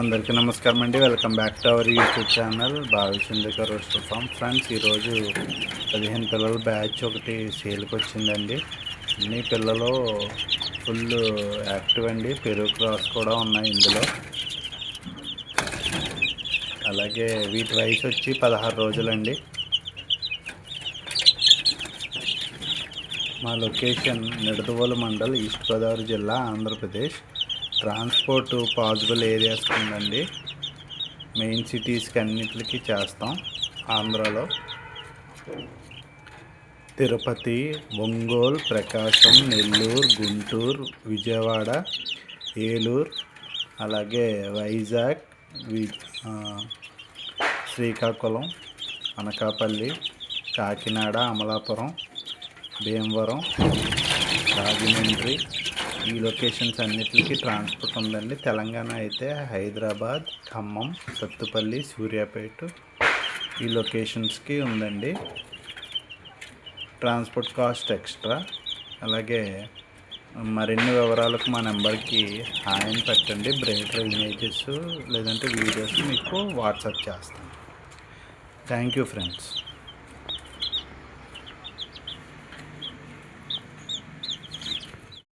అందరికీ నమస్కారం అండి. Welcome back to our YouTube channel. Bhavichandrika rooster farm. Friends ఈరోజు పదిహేను పిల్లల బ్యాచ్ ఒకటి సేల్కి వచ్చిందండి. అన్ని పిల్లలు ఫుల్ యాక్టివ్ అండి. పెరుగు క్రాస్ కూడా ఉన్నాయి ఇందులో. అలాగే వీటి వయసు వచ్చి పదహారు రోజులండి. మా లొకేషన్ నిడదవోలు మండల్ ఈస్ట్ గోదావరి జిల్లా ఆంధ్రప్రదేశ్. ట్రాన్స్పోర్ట్ పాసిబుల్ ఏరియాస్ ఉందండి మెయిన్ సిటీస్కి అన్నిటికీ చేస్తాం ఆంధ్రాలో. తిరుపతి ఒంగోలు ప్రకాశం నెల్లూరు గుంటూరు విజయవాడ ఏలూరు అలాగే వైజాగ్ వి శ్రీకాకుళం అనకాపల్లి కాకినాడ అమలాపురం భీమవరం రాజమండ్రి ఈ లొకేషన్స్ అన్నిటికీ ట్రాన్స్పోర్ట్ ఉందండి. తెలంగాణ అయితే హైదరాబాద్ ఖమ్మం సత్తుపల్లి సూర్యాపేట ఈ లొకేషన్స్కి ఉందండి. Transport cost extra. అలాగే మరిన్ని వివరాలకు మా నెంబర్కి హాయ్ పెట్టండి. బ్రేటర్ ఇమేజెస్ లేదంటే వీడియోస్ మీకు వాట్సాప్ చేస్తాను. Thank you friends.